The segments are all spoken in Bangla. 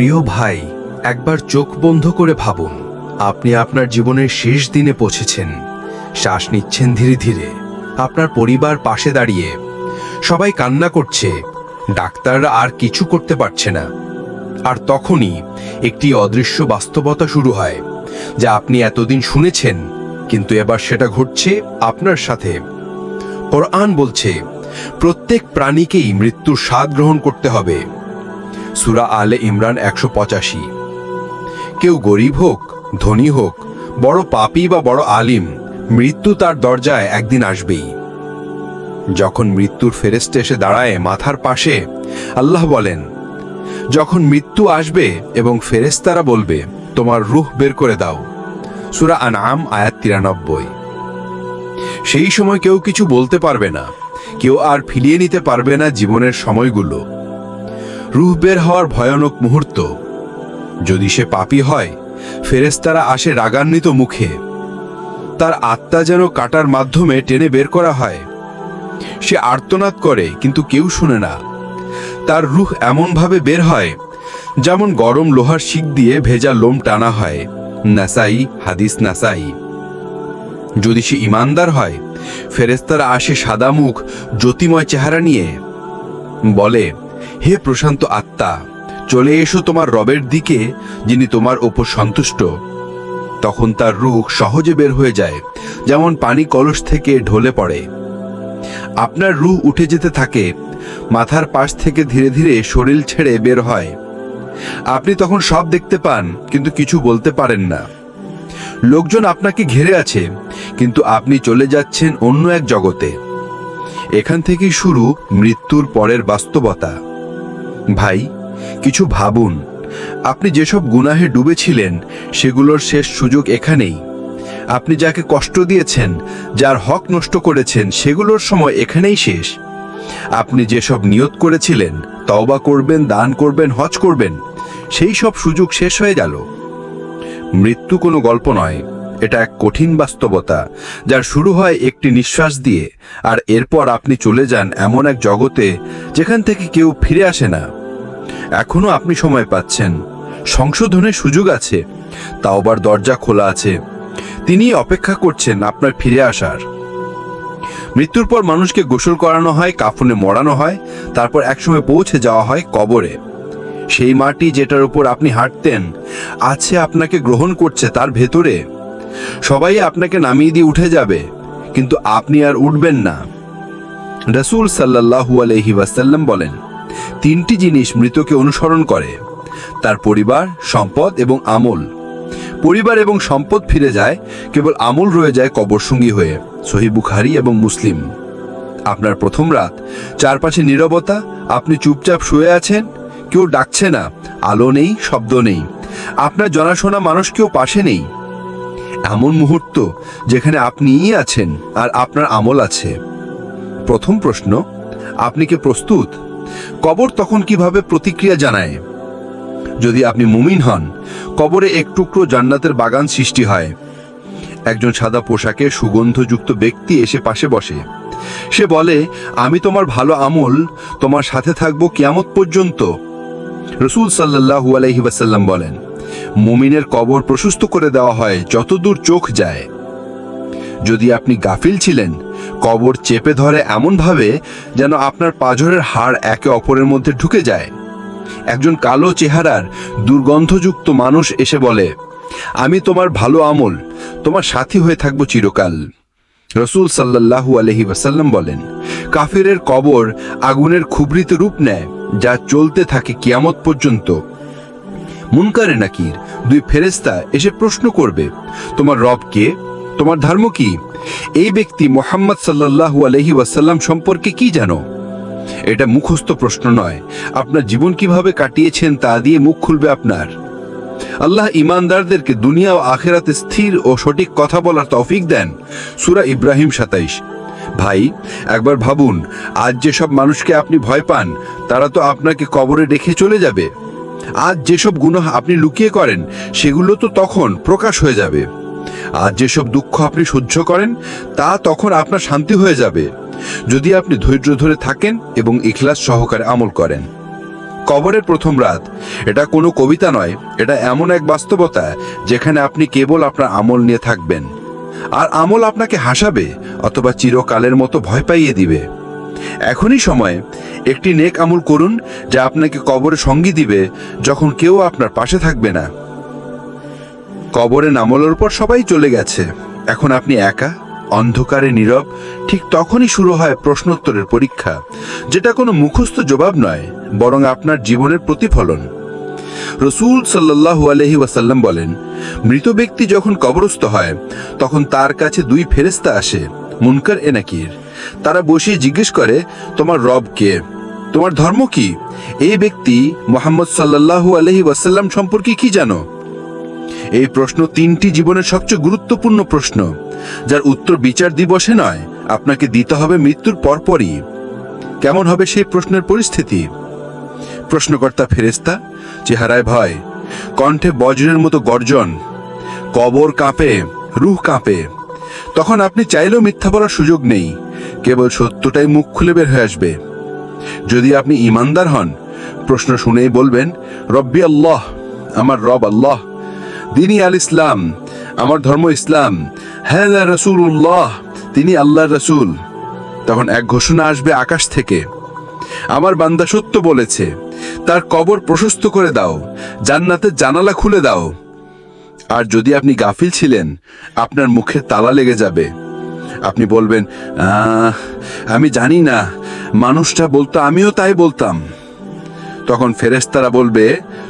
প্রিয় ভাই, একবার চোখ বন্ধ করে ভাবুন, আপনি আপনার জীবনের শেষ দিনে পৌঁছেছেন। শ্বাস নিচ্ছেন ধীরে ধীরে, আপনার পরিবার পাশে দাঁড়িয়ে। সবাই কান্না করছে ডাক্তাররা আর কিছু করতে পারছে না। আর তখনই একটি অদৃশ্য বাস্তবতা শুরু হয়, যা আপনি এতদিন শুনেছেন, কিন্তু এবার সেটা ঘটছে আপনার সাথে। কোরআন বলছে, প্রত্যেক প্রাণীকেই মৃত্যুর স্বাদ গ্রহণ করতে হবে। সুরা আলে ইমরান একশো পঁচাশি। কেউ গরিব হোক, ধনী হোক, বড় পাপী বা বড় আলিম, মৃত্যু তার দরজায় একদিন আসবেই। যখন মৃত্যুর ফেরেস্টে এসে দাঁড়ায় মাথার পাশে, আল্লাহ বলেন, যখন মৃত্যু আসবে এবং ফেরেস্তারা বলবে, তোমার রুহ বের করে দাও। সুরা আনআম আয়াত তিরানব্বই। সেই সময় কেউ কিছু বলতে পারবে না, কেউ আর ফিরিয়ে নিতে পারবে না জীবনের সময়গুলো। রুহ বের হওয়ার ভয়ানক মুহূর্ত। যদি সে পাপি হয় ফেরেস্তারা আসে রাগান্বিত মুখে। তার আত্মা যেন কাটার মাধ্যমে টেনে বের করা হয়। সে আর্তনাদ করে, কিন্তু কেউ শুনে না। তার রুহ এমনভাবে বের হয়, যেমন গরম লোহার শিক দিয়ে ভেজা লোম টানা হয়। নাসাই, হাদিস নাসাই। যদি সে ইমানদার হয় ফেরেস্তারা আসে সাদা মুখ, জ্যোতিময় চেহারা নিয়ে। বলে হে প্রশান্ত আত্মা, চলে এসো তোমার রবের দিকে, যিনি তোমার ওপর সন্তুষ্ট। তখন তার রুখ সহজে বের হয়ে যায়, যেমন পানি কলস থেকে ঢলে পড়ে। আপনার রুহ উঠে যেতে থাকে, মাথার পাশ থেকে ধীরে ধীরে শরীর ছেড়ে বের হয়। আপনি তখন সব দেখতে পান, কিন্তু কিছু বলতে পারেন না। লোকজন আপনাকে ঘিরে আছে, কিন্তু আপনি চলে যাচ্ছেন অন্য এক জগতে। এখান থেকেই শুরু মৃত্যুর পরের বাস্তবতা। ভাই, কিছু ভাবুন। আপনি যেসব গুনাহে ডুবেছিলেন, সেগুলোর শেষ সুযোগ এখানেই। আপনি যাকে কষ্ট দিয়েছেন, যার হক নষ্ট করেছেন, সেগুলোর সময় এখানেই শেষ। আপনি যেসব নিয়ত করেছিলেন, তওবা করবেন, দান করবেন, হজ করবেন, সেই সব সুযোগ শেষ হয়ে গেল। মৃত্যু কোনো গল্প নয়। এটা এক কঠিন বাস্তবতা, যার শুরু হয় একটি নিঃশ্বাস দিয়ে, আর এরপর আপনি চলে যান এমন এক জগতে, যেখান থেকে কেউ ফিরে আসে না। এখনও আপনি সময় পাচ্ছেন। সংশোধনের সুযোগ আছে। তাওবার দরজা খোলা আছে। তিনি অপেক্ষা করছেন আপনার ফিরে আসার। মৃত্যুর পর মানুষকে গোসল করানো হয়, কাফনে মরানো হয়, তারপর একসময় পৌঁছে যাওয়া হয় কবরে। সেই মাটি যেটার উপর আপনি হাঁটতেন, আছে আপনাকে গ্রহণ করছে তার ভেতরে। সবাই আপনাকে নামিয়ে দিয়ে উঠে যাবে, কিন্তু আপনি আর উঠবেন না। রসুল সাল্লাহু আলহি ওয়াসাল্লাম বলেন তিনটি জিনিস মৃতকে অনুসরণ করে। তার পরিবার, সম্পদ এবং আমল। পরিবার এবং সম্পদ ফিরে যায়, কেবল আমল রয়ে যায় কবরসঙ্গী হয়ে, সহি বুখারি এবং মুসলিম। আপনার প্রথম রাত, চারপাশে নীরবতা, আপনি চুপচাপ শুয়ে আছেন, কেউ ডাকছে না, আলো নেই, শব্দ নেই। আপনার জনাশোনা মানুষ কেউ পাশে নেই। এমন মুহূর্ত যেখানে আপনিই আছেন আর আপনার আমল আছে। প্রথম প্রশ্ন, আপনি কি প্রস্তুত? কবর তখন কীভাবে প্রতিক্রিয়া জানায়? যদি আপনি মুমিন হন, কবরে এক টুকরো জান্নাতের বাগান সৃষ্টি হয়। একজন সাদা পোশাকে সুগন্ধযুক্ত ব্যক্তি এসে পাশে বসে। সে বলে, আমি তোমার ভালো আমল, তোমার সাথে থাকব কিয়ামত পর্যন্ত। রসুল সাল্লাহু আলহি ওয়াসাল্লাম বলেন, মুমিনের কবর প্রশস্ত করে দেওয়া হয় যতদূর চোখ যায়। যদি আপনি গাফিল ছিলেন কবর চেপে ধরে এমনভাবে যেন আপনার পাঁজরের হাড় একে অপরের মধ্যে ঢুকে যায়। একজন কালো চেহারার দুর্গন্ধযুক্ত মানুষ এসে বলে, আমি তোমার ভালো আমল, তোমার সাথী হয়ে থাকব চিরকাল। রসুল সাল্লাহু আলহি ওয়াসাল্লাম বলেন, কাফিরের কবর আগুনের খুবরিত রূপ নেয়, যা চলতে থাকে কিয়ামত পর্যন্ত। মুনকারে নাকির দুই ফেরেস্তা এসে প্রশ্ন করবে, তোমার রব কে? তোমার ধর্ম কি? এই ব্যক্তি মোহাম্মদ সাল্লাহু আলহি ওয়াসাল্লাম সম্পর্কে কি জানো? এটা মুখস্থ প্রশ্ন নয়। আপনার জীবন কীভাবে কাটিয়েছেন তা দিয়ে মুখ খুলবে আপনার। আল্লাহ ইমানদারদেরকে দুনিয়া ও আখেরাতে স্থির ও সঠিক কথা বলার তৌফিক দেন। সুরা ইব্রাহিম সাতাইশ। ভাই, একবার ভাবুন, আজ যেসব মানুষকে আপনি ভয় পান, তারা তো আপনাকে কবরে রেখে চলে যাবে। আজ যেসব গুনাহ আপনি লুকিয়ে করেন, সেগুলো তো তখন প্রকাশ হয়ে যাবে। আজ যেসব দুঃখ আপনি সহ্য করেন, তা তখন আপনার শান্তি হয়ে যাবে। যদি আপনি ধৈর্য ধরে থাকেন এবং ইখলাস সহকারে আমল করেন। কবরের প্রথম রাত, এটা কোনো কবিতা নয়, এটা এমন এক বাস্তবতা যেখানে আপনি কেবল আপনার আমল নিয়ে থাকবেন। আর আমল আপনাকে হাসাবে অথবা চিরকালের মতো ভয় পাইয়ে দিবে। এখনই সময়, একটি নেক আমল করুন যা আপনাকে কবরে সঙ্গী দিবে যখন কেউ আপনার পাশে থাকবে না। কবরে নামলোর পর সবাই চলে গেছে। এখন আপনি একা, অন্ধকারে নীরব, ঠিক তখনই শুরু হয় প্রশ্নোত্তরের পরীক্ষা, যেটা কোনো মুখস্থ জবাব নয়, বরং আপনার জীবনের প্রতিফলন। রসুল সাল্লাল্লাহু আলহি ওয়াসাল্লাম বলেন, মৃত ব্যক্তি যখন কবরস্থ হয়, তখন তার কাছে দুই ফেরেস্তা আসে, মুনকার এনাকির তারা বসে জিজ্ঞেস করে, তোমার রব কে? তোমার ধর্ম কি? এই ব্যক্তি মোহাম্মদ সাল্লাল্লাহু আলহি ওয়াসাল্লাম সম্পর্কে কি জানো? এই প্রশ্ন তিনটি জীবনের সবচেয়ে গুরুত্বপূর্ণ প্রশ্ন, যার উত্তর বিচার দিবসে নয়, আপনাকে দিতে হবে মৃত্যুর পরপরই। কেমন হবে সেই প্রশ্নের পরিস্থিতি? প্রশ্নকর্তা ফেরেস্তা চেহারায় ভয়, কণ্ঠে বজ্রের মতো গর্জন, কবর কাঁপে, রুহ কাঁপে। তখন আপনি চাইলেও মিথ্যা বলার সুযোগ নেই, কেবল সত্যটাই মুখ খুলে বের হয়ে আসবে। যদি আপনি ইমানদার হন, প্রশ্ন শুনেই বলবেন, রব্বি আল্লাহ, আমার রব আল্লাহ। দিনী আল ইসলাম, আমার ধর্ম ইসলাম। হ্যাঁ রসুল্লাহ তিনি আল্লাহর রসুল। তখন এক ঘোষণা আসবে আকাশ থেকে। আমার বান্দা সত্য বলেছে, তার কবর প্রশস্ত করে দাও, জান্নাতের জানালা খুলে দাও। আর যদি আপনি গাফিল ছিলেন, আপনার মুখে তালা লেগে যাবে। আপনি বলবেন আমি জানি না, মানুষটা বলতো আমিও তাই বলতাম। তখন ফেরেস্তারা বলবে,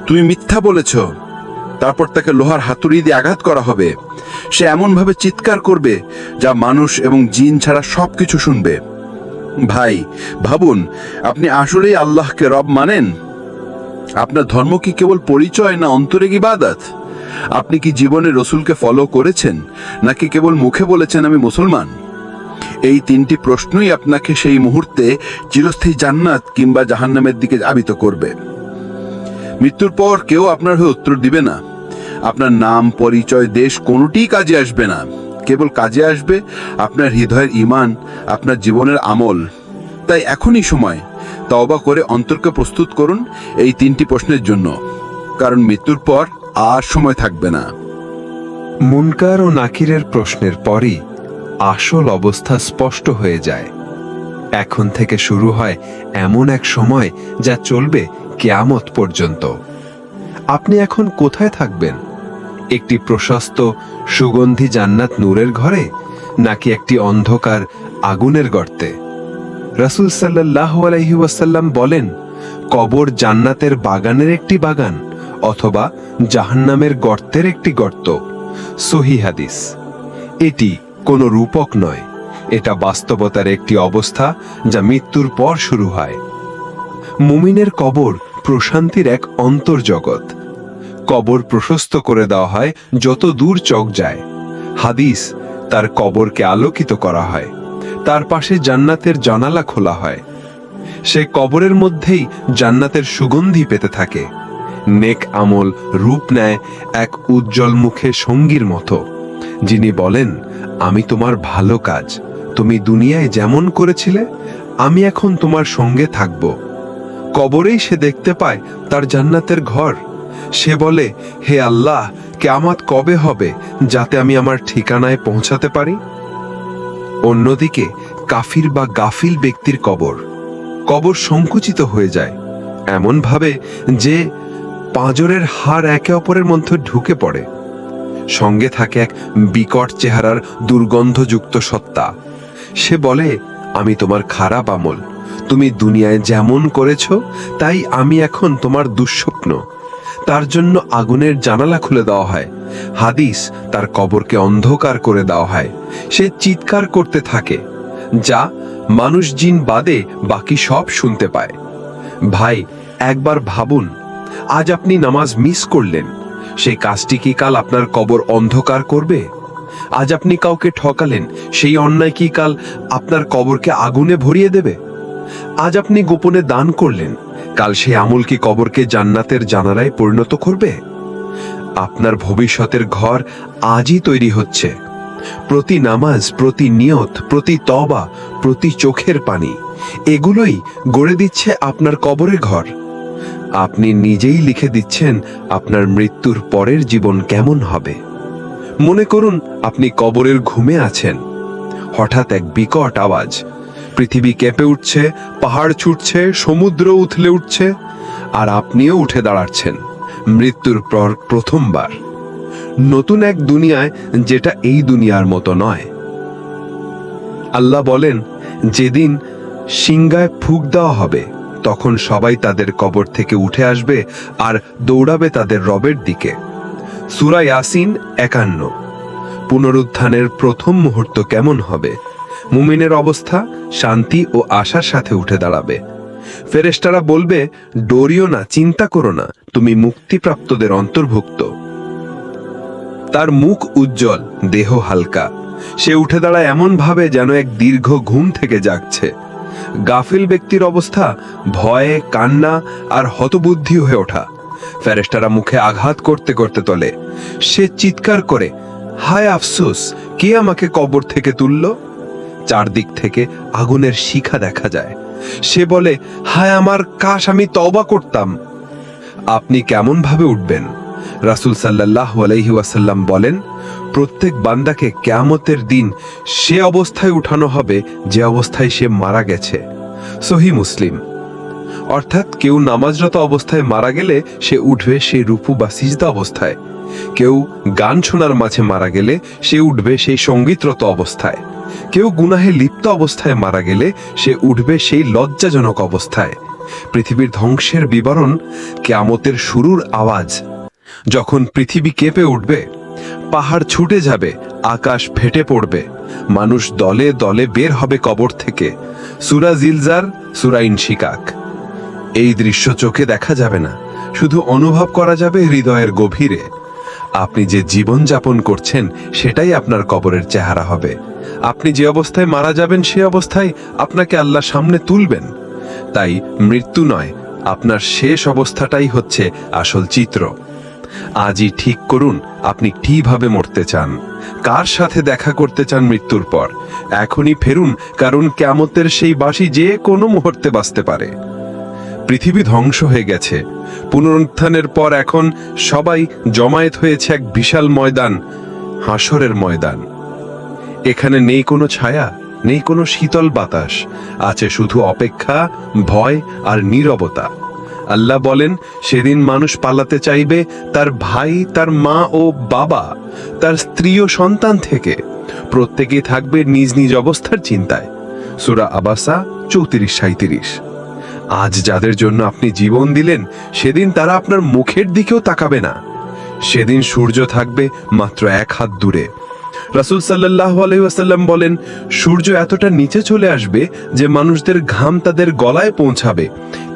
তুমি মিথ্যা বলেছ। তারপর তাকে লোহার হাতুড়ি দিয়ে আঘাত করা হবে। সে এমনভাবে চিৎকার করবে যা মানুষ এবং জিন ছাড়া সব কিছু শুনবে। ভাই, ভাবুন, আপনি আসলেই আল্লাহকে রব মানেন? আপনার ধর্ম কি কেবল পরিচয় না অন্তরে কি বাদাত আপনি কি জীবনে রসুলকে ফলো করেছেন, নাকি কেবল মুখে বলেছেন, আমি মুসলমান এই তিনটি প্রশ্নই আপনাকে সেই মুহূর্তে চিরস্থায়ী জান্নাত কিংবা জাহান্নামের দিকে আবিত করবে। মৃত্যুর পর কেউ আপনার হয়ে উত্তর দিবে না। আপনার নাম, পরিচয়, দেশ কোনোটিই কাজে আসবে না। কেবল কাজে আসবে আপনার হৃদয়ের ইমান আপনার জীবনের আমল। তাই এখনই সময়। তওবা করে অন্তরকে প্রস্তুত করুন এই তিনটি প্রশ্নের জন্য। কারণ মৃত্যুর পর আর সময় থাকবে না। মুনকার ও নাকিরের প্রশ্নের পরই আসল অবস্থা স্পষ্ট হয়ে যায়। এখন থেকে শুরু হয় এমন এক সময় যা চলবে কেয়ামত পর্যন্ত। আপনি এখন কোথায় থাকবেন? একটি প্রশস্ত, সুগন্ধি জান্নাত নূরের ঘরে, নাকি একটি অন্ধকার আগুনের গর্তে? রাসূল সাল্লাহ আলাইহি ওয়াসাল্লাম বলেন, কবর জান্নাতের বাগানের একটি বাগান অথবা জাহান্নামের গর্তের একটি গর্ত। সহি হাদিস। এটি কোনো রূপক নয়। এটা বাস্তবতার একটি অবস্থা যা মৃত্যুর পর শুরু হয়। মুমিনের কবর প্রশান্তির এক অন্তর্জগৎ। কবর প্রশস্ত করে দেওয়া হয় যত দূর চোখ যায়। হাদিস, তার কবরকে আলোকিত করা হয়। তার পাশে জান্নাতের জানালা খোলা হয়। সে কবরের মধ্যেই জান্নাতের সুগন্ধি পেতে থাকে। নেক আমল রূপ নেয় এক উজ্জ্বল মুখে সঙ্গীর মতো। যিনি বলেন, আমি তোমার ভালো কাজ। তুমি দুনিয়ায় যেমন করেছিলে, আমি এখন তোমার সঙ্গে থাকব। কবরেই সে দেখতে পায় তার জান্নাতের ঘর। সে বলে, হে আল্লাহ, কেয়ামত কবে হবে যাতে আমি আমার ঠিকানায় পৌঁছাতে পারি? অন্যদিকে, কাফির বা গাফিল ব্যক্তির কবর। কবর সংকুচিত হয়ে যায়। এমন ভাবে যে পাঁজরের হাড় একে অপরের মধ্যে ঢুকে পড়ে। সঙ্গে থাকে এক বিকট চেহারার দুর্গন্ধযুক্ত সত্তা। সে বলে, আমি তোমার খারাপ আমল। তুমি দুনিয়ায় যেমন করেছ, তাই আমি এখন তোমার দুঃস্বপ্ন। তার জন্য আগুনের জানালা খুলে দেওয়া হয়। হাদিস তার কবরকে অন্ধকার করে দেওয়া হয়। সে চিৎকার করতে থাকে। যা মানুষ জিন বাদে বাকি সব শুনতে পায়। ভাই, একবার ভাবুন, আজ আপনি নামাজ মিস করলেন। সেই কাজটি কি কাল আপনার কবর অন্ধকার করবে? আজ আপনি কাউকে ঠকালেন, সেই অন্যায় কি কাল আপনার কবরকে আগুনে ভরিয়ে দেবে? আজ আপনি গোপনে দান করলেন। কাল সেই আমল কি কবরকে জান্নাতের জানালায় পরিণত করবে। আপনার ভবিষ্যতের ঘর আজই তৈরি হচ্ছে। প্রতি নামাজ, প্রতি নিয়ত, প্রতি তবা প্রতি চোখের পানি, এগুলোই গড়ে দিচ্ছে আপনার কবরের ঘর। আপনি নিজেই লিখে দিচ্ছেন আপনার মৃত্যুর পরের জীবন কেমন হবে। মনে করুন, আপনি কবরের ঘুমে আছেন। হঠাৎ এক বিকট আওয়াজ। পৃথিবী কেঁপে উঠছে, পাহাড় ছুটছে, সমুদ্র উথলে উঠছে, আর আপনিও উঠে দাঁড়াচ্ছেন। মৃত্যুর পর প্রথমবার। নতুন এক দুনিয়ায় যেটা এই দুনিয়ার মতো নয়। আল্লাহ বলেন, যেদিন সিংগায় ফুক দেওয়া হবে, তখন সবাই তাদের কবর থেকে উঠে আসবে আর দৌড়াবে তাদের রবের দিকে। সুরা ইয়াসিন একান্ন। পুনরুত্থানের প্রথম মুহূর্ত কেমন হবে? মুমিনের অবস্থা শান্তি ও আশার সাথে উঠে দাঁড়াবে। ফেরেশতারা বলবে, ডরিও না, চিন্তা করো না, তুমি মুক্তিপ্রাপ্তদের অন্তর্ভুক্ত। তার মুখ উজ্জ্বল, দেহ হালকা। সে উঠে দাঁড়ায় এমন ভাবে যেন এক দীর্ঘ ঘুম থেকে জাগছে। গাফিল ব্যক্তির অবস্থা ভয়ে, কান্না আর হতবুদ্ধি হয়ে ওঠা। ফেরেস্টারা মুখে আঘাত করতে করতে তোলে। সে চিৎকার করে, হায় আফসোস, কে আমাকে কবর থেকে তুলল? চারদিক থেকে আগুনের শিখা দেখা যায়। সে বলে, হায় আমার, কাশ, আমি তবা করতাম। আপনি কেমন ভাবে উঠবেন? রাসূল আলাইহি ওয়াসাল্লাম বলেন, প্রত্যেক বান্দাকে কেয়ামতের দিন সে অবস্থায় উঠানো হবে যে অবস্থায় সে মারা গেছে। সহি মুসলিম। অর্থাৎ কেউ নামাজরত অবস্থায় মারা গেলে সে উঠবে সেই রূপু বা সিজদা অবস্থায়। কেউ গান শোনার মাঝে মারা গেলে সে উঠবে সেই সঙ্গীতরত অবস্থায়। কেউ গুনাহে লিপ্ত অবস্থায় মারা গেলে সে উঠবে সেই লজ্জাজনক অবস্থায়। পৃথিবীর ধ্বংসের বিবরণ কেয়ামতের শুরুর আওয়াজ। যখন পৃথিবী কেঁপে উঠবে, পাহাড় ছুটে যাবে, আকাশ ফেটে পড়বে, মানুষ দলে দলে বের হবে কবর থেকে। সুরা জিলজার, সুরা ইনশিকাক। এই দৃশ্য চোখে দেখা যাবে না, শুধু অনুভব করা যাবে হৃদয়ের গভীরে। আপনি যে জীবন যাপন করছেন, সেটাই আপনার কবরের চেহারা হবে। আপনি যে অবস্থায় মারা যাবেন, সে অবস্থায় আপনাকে আল্লাহ সামনে তুলবেন। তাই মৃত্যু নয়, আপনার শেষ অবস্থাটাই হচ্ছে আসল চিত্র। আজই ঠিক করুন, আপনি কীভাবে মরতে চান। কার সাথে দেখা করতে চান মৃত্যুর পর? এখনই ফেরুন, কারণ কেমতের সেই বাসি যে কোনো মুহূর্তে বাঁচতে পারে। পৃথিবী ধ্বংস হয়ে গেছে। পুনরুত্থানের পর এখন সবাই জমায়েত হয়েছে এক বিশাল ময়দান হাসরের ময়দান। এখানে নেই কোনো ছায়া, নেই কোনো শীতল বাতাস, আছে শুধু অপেক্ষা, ভয় আর নীরবতা। আল্লাহ বলেন, সেদিন মানুষ পালাতে চাইবে তার ভাই, তার মা ও বাবা, তার স্ত্রী ও সন্তান থেকে। প্রত্যেকেই থাকবে নিজ নিজ অবস্থার চিন্তায়। সুরা আবাসা চৌত্রিশ সাঁত্রিশ আজ যাদের জন্য আপনি জীবন দিলেন, সেদিন তারা আপনার মুখের দিকেও তাকাবে না। সেদিন সূর্য থাকবে মাত্র এক হাত দূরে। রাসূল সাল্লাল্লাহু আলাইহি ওয়াসাল্লাম বলেন, সূর্য এতটা নিচে চলে আসবে যে মানুষদের ঘাম তাদের গলায় পৌঁছাবে।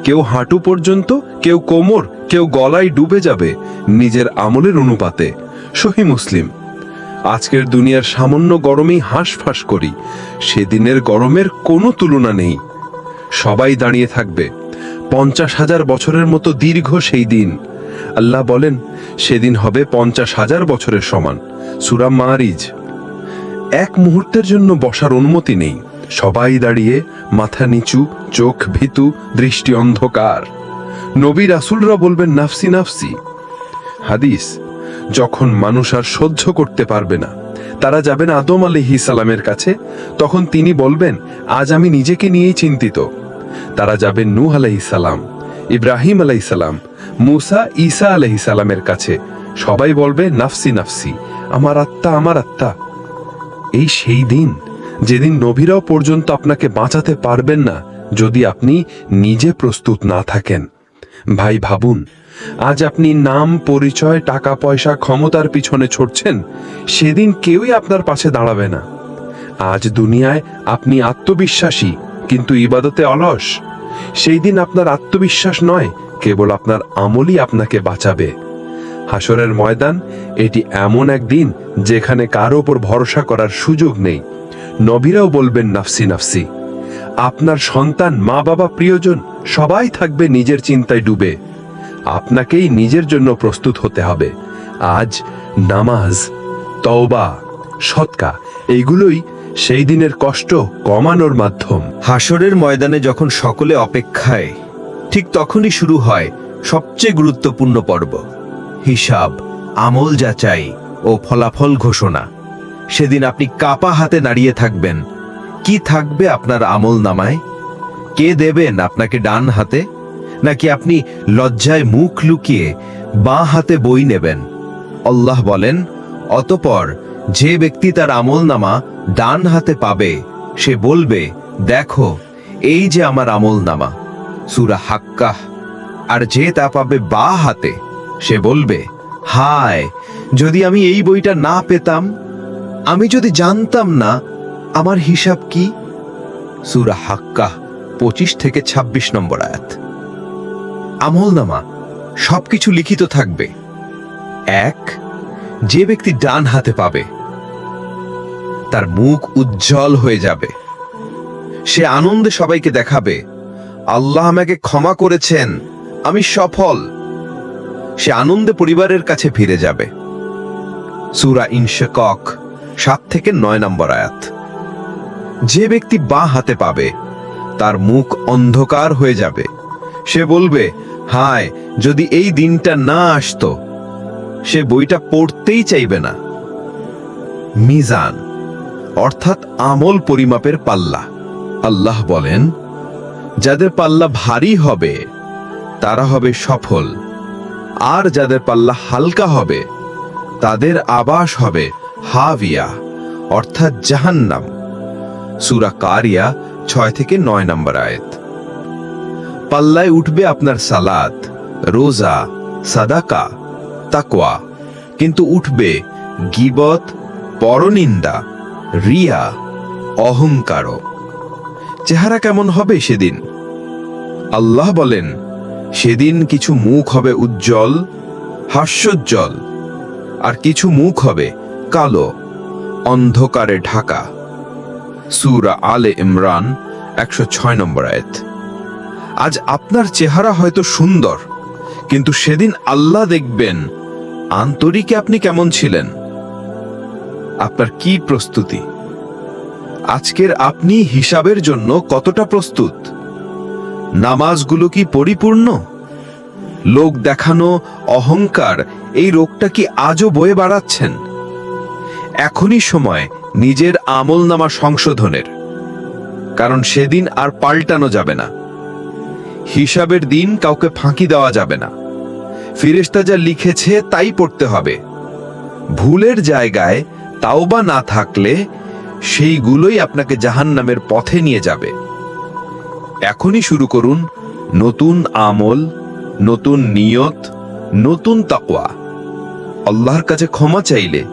কেউ হাঁটু পর্যন্ত, কেউ কোমর, কেউ গলায় ডুবে যাবে নিজের আমলের অনুপাতে। সহি মুসলিম। আজকের দুনিয়ার সামান্য গরমেই হাঁসফাঁস করি। সেদিনের গরমের কোনো তুলনা নেই। সবাই দাঁড়িয়ে থাকবে। পঞ্চাশ হাজার বছরের মতো দীর্ঘ সেই দিন। আল্লাহ বলেন, সেদিন হবে পঞ্চাশ হাজার বছরের সমান। সুরা মারিজ এক মুহূর্তের জন্য বসার অনুমতি নেই। সবাই দাঁড়িয়ে মাথা নিচু, চোখ ভীতু, দৃষ্টি অন্ধকার। নবী রাসুলরা বলবেন, নাফসি নাফসি। হাদিস, যখন মানুষ আর সহ্য করতে পারবে না, তারা যাবেন আদম আলহি সালামের কাছে, তখন তিনি বলবেন, আজ আমি নিজেকে নিয়েই চিন্তিত। তারা যাবে নূহ আলাহি সালাম, ইব্রাহিম আলাহি সালাম, মুসা, ঈসা আলহি সালামের কাছে। সবাই বলবে, নাফসি নাফসি, আমার আত্মা আমার আত্মা। এই সেই দিন, যেদিন নবীরাও পর্যন্ত আপনাকে বাঁচাতে পারবেন না, যদি আপনি নিজে প্রস্তুত না থাকেন। ভাই, ভাবুন, আজ আপনি নাম, পরিচয়, টাকা, পয়সা, ক্ষমতার পিছনে ছুটছেন, সেদিন কেউই আপনার পাশে দাঁড়াবে না। আজ দুনিয়ায় আপনি আত্মবিশ্বাসী কিন্তু ইবাদতে অলস। সেই দিন আপনার আত্মবিশ্বাস নয়, কেবল আপনার আমলই আপনাকে বাঁচাবে। হাসরের ময়দান, এটি এমন এক দিন যেখানে কারও ওপর ভরসা করার সুযোগ নেই। নবীরাও বলবেন, নাফসি নাফসি, আপনার সন্তান মা বাবা প্রিয়জন, সবাই থাকবে নিজের চিন্তায় ডুবে। আপনাকেই নিজের জন্য প্রস্তুত হতে হবে। আজ নামাজ, তওবা সৎকা এইগুলোই সেই দিনের কষ্ট কমানোর মাধ্যম। হাসরের ময়দানে যখন সকলে অপেক্ষায়, ঠিক তখনই শুরু হয় সবচেয়ে গুরুত্বপূর্ণ পর্ব। হিসাব, আমল যাচাই ও ফলাফল ঘোষণা। সেদিন আপনি কাপা হাতে দাঁড়িয়ে থাকবেন। কি থাকবে আপনার আমল নামায়? কে দেবেন আপনাকে ডান হাতে? নাকি আপনি লজ্জায় মুখ লুকিয়ে বাঁ হাতে বই নেবেন? আল্লাহ বলেন, অতপর যে ব্যক্তি তার আমল নামা ডান হাতে পাবে, সে বলবে, দেখো, এই যে আমার আমল নামা সুরা হাক্কাহ। আর যে তা পাবে বা হাতে, সে বলবে, হায়, যদি আমি এই বইটা না পেতাম, আমি যদি জানতাম না, আমার হিসাব কি? সুরা হাক্কাহ, পঁচিশ থেকে ২৬ নম্বর আয়াত। আমলনামা, সবকিছু লিখিত থাকবে। এক যে ব্যক্তি ডান হাতে পাবে, তার মুখ উজ্জ্বল হয়ে যাবে। সে আনন্দে সবাইকে দেখাবে, আল্লাহ আমাকে ক্ষমা করেছেন, আমি সফল। সে আনন্দে পরিবারের কাছে ফিরে যাবে। সুরা ইনশাকক সাত থেকে নয় নম্বর আয়াত। যে ব্যক্তি বা হাতে পাবে, তার মুখ অন্ধকার হয়ে যাবে। সে বলবে, হায়, যদি এই দিনটা না আসতো সে বইটা পড়তেই চাইবে না। মিজান, অর্থাৎ আমল পরিমাপের পাল্লা। আল্লাহ বলেন, যাদের পাল্লা ভারী হবে, তারা হবে সফল। আর যাদের পাল্লা হালকা হবে, তাদের আবাস হবে হাভিয়া অর্থাৎ জাহান্নাম। সুরা কারিয়া ছয় থেকে নয় নম্বর আয়াত। পাল্লায় উঠবে আপনার সালাত, রোজা, সাদাকা তাকওয়া, কিন্তু উঠবে গিবত, পরনিন্দা, রিয়া, অহংকারও। চেহারা কেমন হবে সেদিন? আল্লাহ বলেন, সেদিন কিছু মুখ হবে উজ্জ্বল, হাস্যোজ্জ্বল, আর কিছু মুখ হবে কালো, অন্ধকারে ঢাকা। সুরা আলে ইমরান, একশো ছয় নম্বর আয়ত। আজ আপনার চেহারা হয়তো সুন্দর, কিন্তু সেদিন আল্লাহ দেখবেন আন্তরিকে আপনি কেমন ছিলেন? আপনার কি প্রস্তুতি? আজকের আপনি হিসাবের জন্য কতটা প্রস্তুত? নামাজগুলো কি পরিপূর্ণ? লোক দেখানো অহংকার, এই রোগটা কি আজও বয়ে বাড়াচ্ছেন? এখনই সময় নিজের আমল নামা সংশোধনের। কারণ সেদিন আর পাল্টানো যাবে না। হিসাবের দিন কাউকে ফাঁকি দেওয়া যাবে না। ফিরেস্তা যা লিখেছে তাই পড়তে হবে। ভুলের জায়গায় তাওবা না থাকলে সেইগুলোই আপনাকে জাহান্নামের পথে নিয়ে যাবে। এখনই শুরু করুন নতুন আমল, নতুন নিয়ত, নতুন তাকওয়া। আল্লাহর কাছে ক্ষমা চাইলে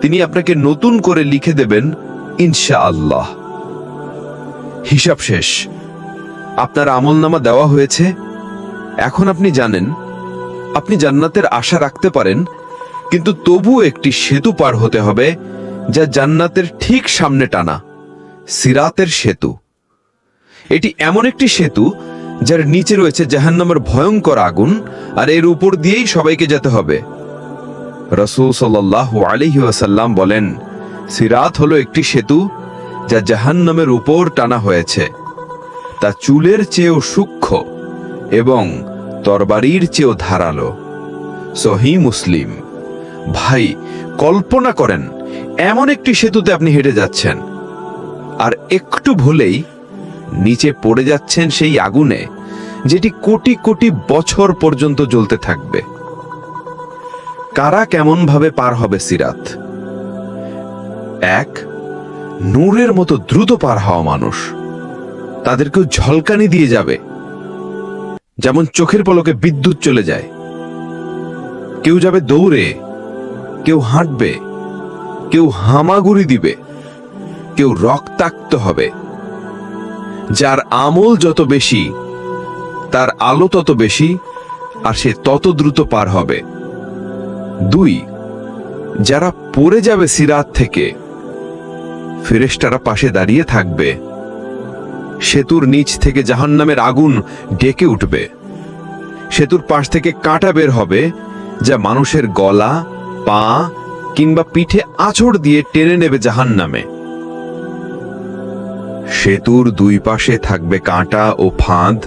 তিনি আপনাকে নতুন করে লিখে দেবেন ইনশা আল্লাহ হিসাব শেষ। আপনার আমলনামা দেওয়া হয়েছে। এখন আপনি জানেন আপনি জান্নাতের আশা রাখতে পারেন, কিন্তু তবুও একটি সেতু পার হতে হবে, যা জান্নাতের ঠিক সামনে টানা, সিরাতের সেতু। এটি এমন একটি সেতু, যার নিচে রয়েছে জাহান্নামের ভয়ঙ্কর আগুন, আর এর উপর দিয়েই সবাইকে যেতে হবে। রসুল সাল্লাহ আলহি ওয়াসাল্লাম বলেন, সিরাত হলো একটি সেতু, যা জাহান্নামের উপর টানা হয়েছে। তা চুলের চেয়েও সূক্ষ্ম এবং তরবারির চেয়েও ধারালো। সহি মুসলিম। ভাই, কল্পনা করেন, এমন একটি সেতুতে আপনি হেঁটে যাচ্ছেন, আর একটু ভুলেই নিচে পড়ে যাচ্ছেন সেই আগুনে, যেটি কোটি কোটি বছর পর্যন্ত জ্বলতে থাকবে। কারা কেমন ভাবে পার হবে সিরাত? এক, নূরের মতো দ্রুত পার হওয়া মানুষ। তাদেরকেও ঝলকানি দিয়ে যাবে। যেমন চোখের পলকে বিদ্যুৎ চলে যায়। কেউ যাবে দৌড়ে, কেউ হাঁটবে, কেউ হামাগুড়ি দিবে, কেউ রক্তাক্ত হবে। যার আমল যত বেশি, তার আলো তত বেশি, আর সে তত দ্রুত পার হবে। দুই, যারা পড়ে যাবে সিরাত থেকে, ফেরেশতারা পাশে দাঁড়িয়ে থাকবে। সেতুর নিচ থেকে জাহান্নামের আগুন ডেকে উঠবে। সেতুর পাশ থেকে কাঁটা বের হবে, যা মানুষের গলা, পা কিংবা পিঠে আছড় দিয়ে টেনে নেবে জাহান্নামে। সেতুর দুই পাশে থাকবে কাঁটা ও ফাঁদ,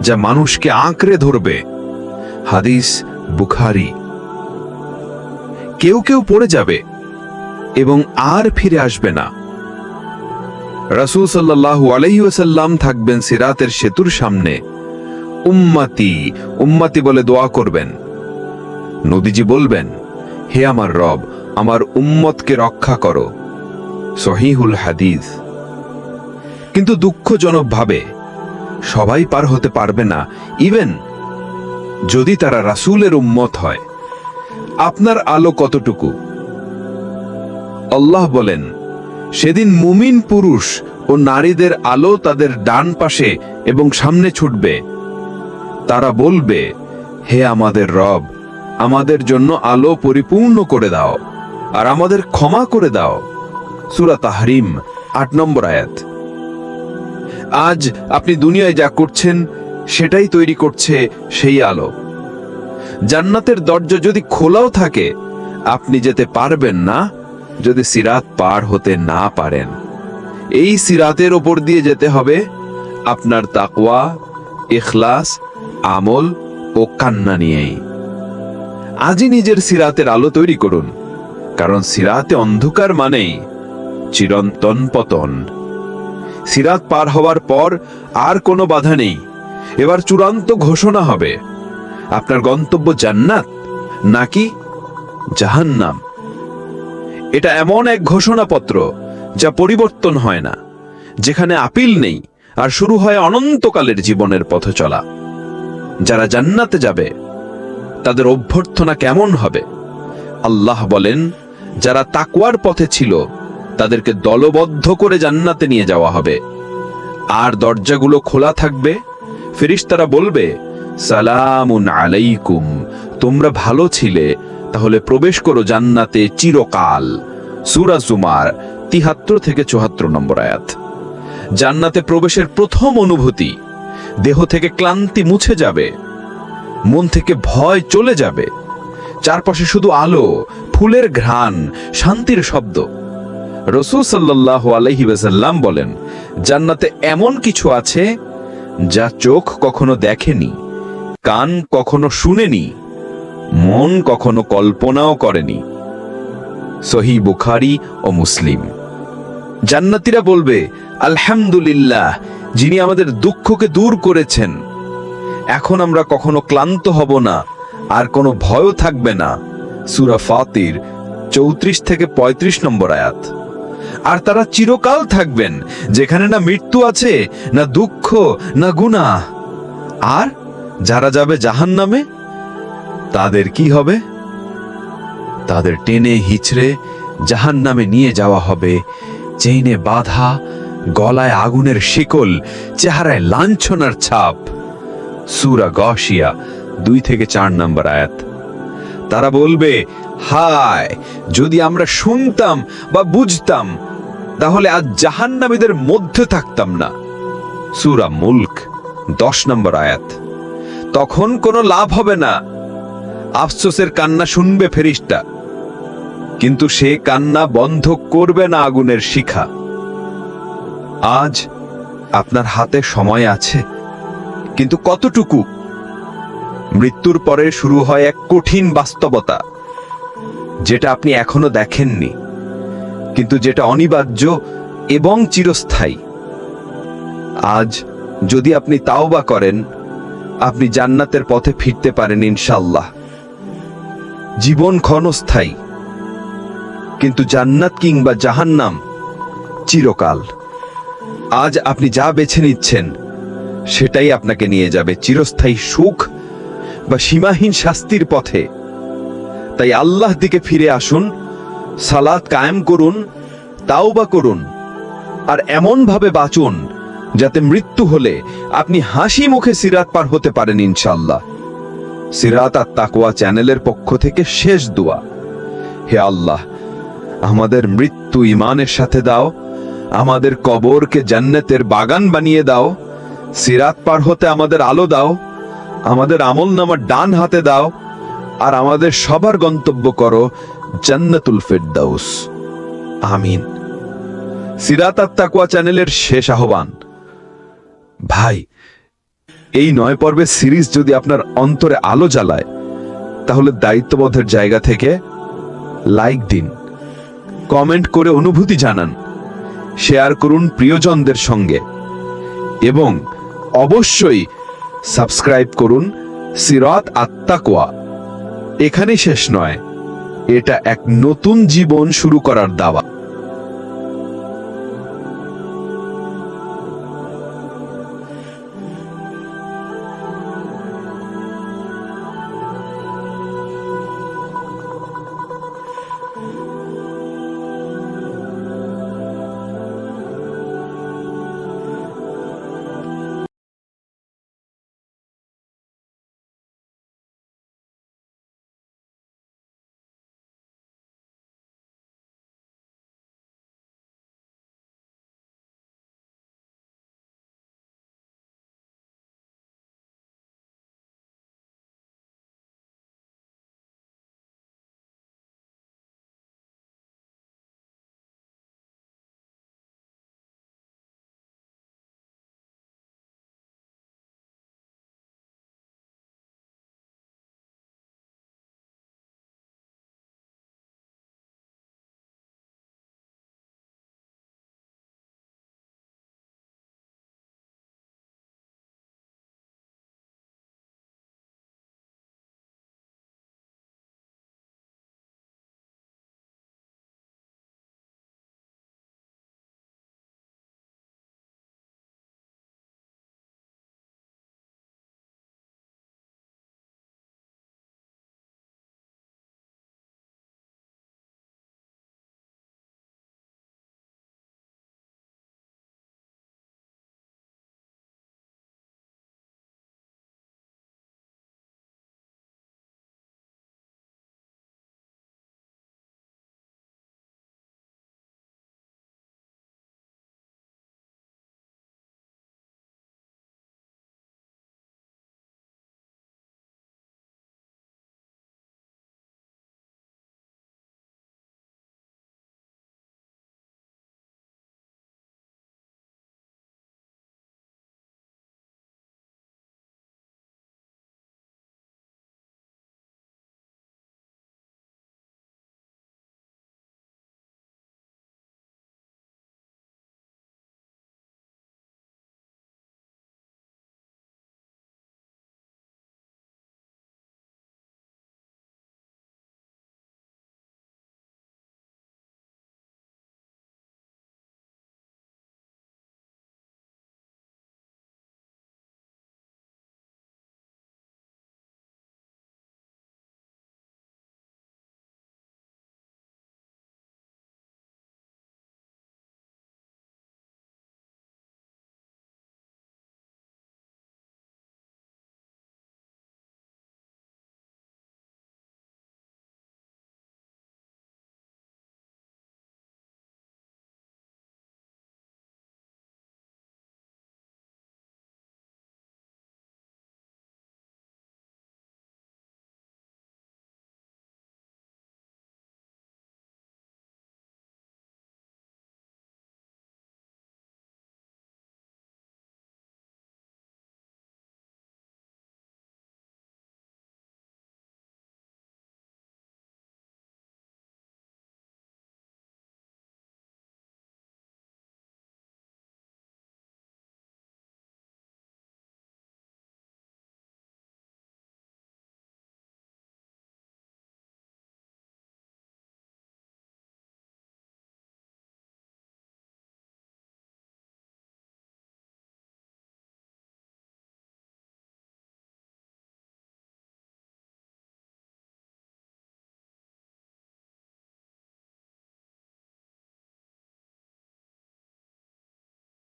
যা মানুষকে আঁকড়ে ধরবে। হাদিস বুখারি। কেউ কেউ পড়ে যাবে এবং আর ফিরে আসবে না। রাসূল সাল্লাল্লাহু আলাইহি ওয়াসাল্লাম থাকবেন সিরাতের সেতুর সামনে। উম্মাতি উম্মাতি বলে দোয়া করবেন। নদীজি বলবেন, হে আমার রব, আমার উম্মতকে রক্ষা করো। সহিহুল হাদিস। কিন্তু দুঃখজনকভাবে সবাই পার হতে পারবে না। ইভেন যদি তারা রাসূলের উম্মত হয়, আপনার আলো কতটুকু? আল্লাহ বলেন সেদিন মুমিন পুরুষ ও নারীদের আলো তাদের ডান পাশে এবং সামনে ছুটবে। তারা বলবে, হে আমাদের রব, আমাদের জন্য আলো পরিপূর্ণ করে দাও আর আমাদের ক্ষমা করে দাও। সুরা তাহরিম, আট নম্বর আয়াত। আজ আপনি দুনিয়ায় যা করছেন, সেটাই তৈরি করছে সেই আলো। জান্নাতের দরজা যদি খোলাও থাকে, আপনি যেতে পারবেন না। যদি সিরাত পার হতে না পারেন, এই সিরাতের ওপর দিয়ে যেতে হবে আপনার তাকওয়া, ইখলাস, আমল ও কান্না নিয়েই। আজই নিজের সিরাতের আলো তৈরি করুন, কারণ সিরাতে অন্ধকার মানেই চিরন্তন পতন। সিরাত পার হওয়ার পর আর কোনো বাধা নেই, এবার চূড়ান্ত ঘোষণা হবে। আপনার গন্তব্য জান্নাত নাকি জাহান্নাম? এটা এমন এক ঘোষণাপত্র যা পরিবর্তন হয় না, যেখানে আপিল নেই আর শুরু হয় অনন্তকালের জীবনের পথ চলা। যারা জান্নাতে যাবে, তাদের অভ্যর্থনা কেমন হবে? আল্লাহ বলেন, যারা তাকওয়ার পথে ছিল, তাদেরকে দলবদ্ধ করে জান্নাতে নিয়ে যাওয়া হবে। আর দরজাগুলো খোলা থাকবে, ফেরিস্তারা বলবে, সালামুন আলাইকুম, তোমরা ভালো ছিলে তাহলে প্রবেশ করো জান্নাতে চিরকাল। সুরা জুমার তিহাত্তর থেকে চুহাত্তর নম্বর আয়াত। জান্নাতে প্রবেশের প্রথম অনুভূতি, দেহ থেকে ক্লান্তি মুছে যাবে, মন থেকে ভয় চলে যাবে, চারপাশে শুধু আলো, ফুলের ঘ্রাণ, শান্তির শব্দ। রসুল সাল্লাহ আলহি বলেন, জান্নাতে এমন কিছু আছে যা চোখ কখনো দেখেনি, কান কখনো শুনেনি মন কখনো কল্পনাও করেনি। সহি বুখারি ও মুসলিম। জান্নাতীরা বলবে, আলহামদুলিল্লাহ, যিনি আমাদের দুঃখকে দূর করেছেন। এখন আমরা কখনো ক্লান্ত হব না, আর কোনো ভয়ও থাকবে না। সুরা ফাতির, চৌত্রিশ থেকে ৩৫ নম্বর আয়াত। আর তারা চিরকাল থাকবেন, যেখানে না মৃত্যু আছে, না দুঃখ, না গুনাহ। আর যারা যাবে জাহান নামে তাদের কি হবে? তাদের টেনে হিচড়ে জাহান নামে নিয়ে যাওয়া হবে। চেইনে বাধা, গলায় আগুনের শিকল, চেহারায় লাঞ্ছনার ছাপ। সুরা গশিয়া, দুই থেকে চার নম্বর আয়াত। তারা বলবে, হায়, যদি আমরা শুনতাম বা বুঝতাম, তাহলে আজ জাহান্নামীদের মধ্যে থাকতাম না। সুরা মুলক, দশ নম্বর আয়াত। তখন কোনো লাভ হবে না। আফসোসের কান্না শুনবে ফেরিস্তা। কিন্তু সে কান্না বন্ধ করবে না আগুনের শিখা। আজ আপনার হাতে সময় আছে। কিন্তু কতটুকু? মৃত্যুর পরে শুরু হয় এক কঠিন বাস্তবতা, যেটা আপনি এখনও দেখেননি, কিন্তু যেটা অনিবার্য এবং চিরস্থায়ী। আজ যদি আপনি তাওবা করেন, আপনি জান্নাতের পথে ফিরতে পারেন ইনশাল্লাহ জীবন ক্ষণস্থায়ী। কিন্তু জান্নাত কিংবা জাহান্নাম চিরকাল। আজ আপনি যা বেছে নিচ্ছেন, সেটাই আপনাকে নিয়ে যাবে চিরস্থায়ী সুখ বা সীমাহীন শাস্তির পথে। তাই আল্লাহ দিকে ফিরে আসুন সালাদ কায়েম করুন তাও বা করুন, আর এমন ভাবে বাঁচুন যাতে মৃত্যু হলে আপনি হাসি মুখে সিরাত পার হতে পারেন ইনশাল্লাহ সিরাত আর তাকওয়া চ্যানেলের পক্ষ থেকে শেষ দোয়া। হে আল্লাহ, আমাদের মৃত্যু ইমানের সাথে দাও, আমাদের কবরকে জান্নাতের বাগান বানিয়ে দাও, সিরাত পার হতে আমাদের আলো দাও, আমাদের আমল নামার ডান হাতে দাও, আর আমাদের সবার গন্তব্য করো জান্নাতুল ফেরদাউস। আমিন। সিরাত আর তাকওয়া চ্যানেলের শেষ আহ্বান। ভাই এই নয় পর্বের সিরিজ যদি আপনার অন্তরে আলো জ্বালায়, তাহলে দায়িত্ববোধের জায়গা থেকে লাইক দিন, কমেন্ট করে অনুভূতি জানান, শেয়ার করুন প্রিয়জনদের সঙ্গে, এবং অবশ্যই সাবস্ক্রাইব করুন সিরাত আত্মাকোয়া এখানেই শেষ নয়, এটা এক নতুন জীবন শুরু করার দাওয়া।